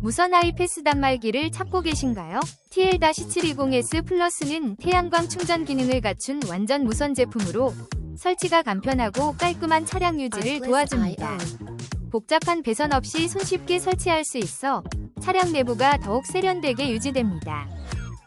무선 하이패스 단말기를 찾고 계신가요? TL-720S 플러스는 태양광 충전 기능을 갖춘 완전 무선 제품으로 설치가 간편하고 깔끔한 차량 유지를 도와줍니다. 복잡한 배선 없이 손쉽게 설치할 수 있어 차량 내부가 더욱 세련되게 유지됩니다.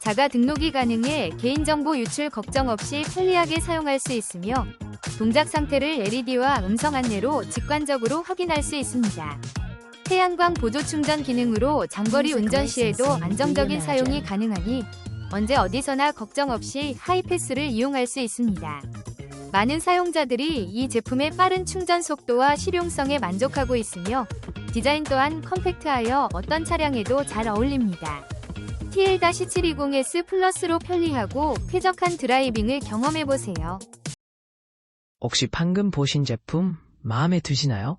자가 등록이 가능해 개인정보 유출 걱정 없이 편리하게 사용할 수 있으며 동작 상태를 LED와 음성 안내로 직관적으로 확인할 수 있습니다. 태양광 보조 충전 기능으로 장거리 운전 시에도 안정적인 사용이 가능하니 언제 어디서나 걱정 없이 하이패스를 이용할 수 있습니다. 많은 사용자들이 이 제품의 빠른 충전 속도와 실용성에 만족하고 있으며 디자인 또한 컴팩트하여 어떤 차량에도 잘 어울립니다. TL-720S 플러스로 편리하고 쾌적한 드라이빙을 경험해보세요. 혹시 방금 보신 제품 마음에 드시나요?